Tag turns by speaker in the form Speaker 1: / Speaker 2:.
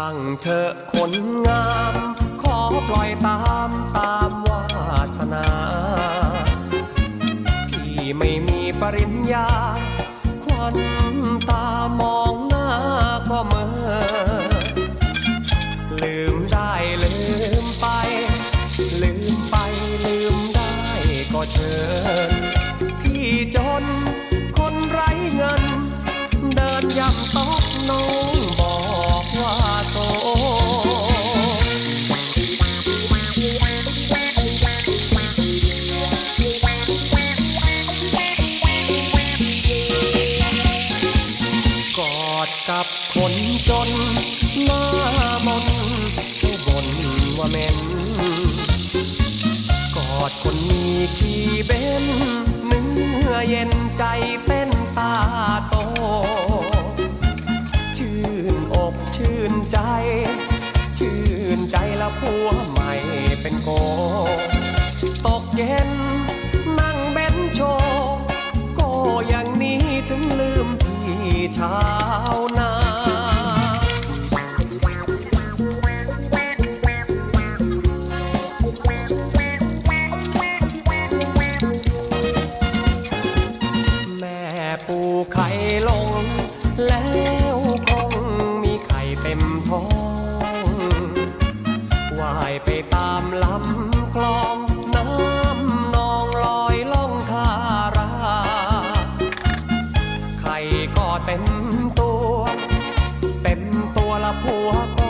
Speaker 1: ช่างเถอคนงาม ขอปล่อยตามตามวาสนา พี่ไม่มีปริญญา ควันตามองหน้าก็เมื่อ ลืมได้ลืมไป ลืมไปลืมได้ก็เชิญ พี่จนคนไร้เงิน เดินย่ำต๊อกน้ กับคนจนหน้ามนเจ้าบนว่าเหม็นกอดคนมีขี้เบ้นเนื้อเย็นใจเต้นตาโต ชื่นอกชื่นใจ ชื่นใจละผัวใหม่เป็นโก ตกเย็นนั่งเบ้นโชว์ก็อย่างนี้ถึงลืมพี่ชาว ปูไข่ลง แล้วคงมีไข่เต็มท้องว่ายไปตามลำคลองน้ำนองลอยล่องทารา ไข่ก็เต็มตัว เต็มตัวละผัวก็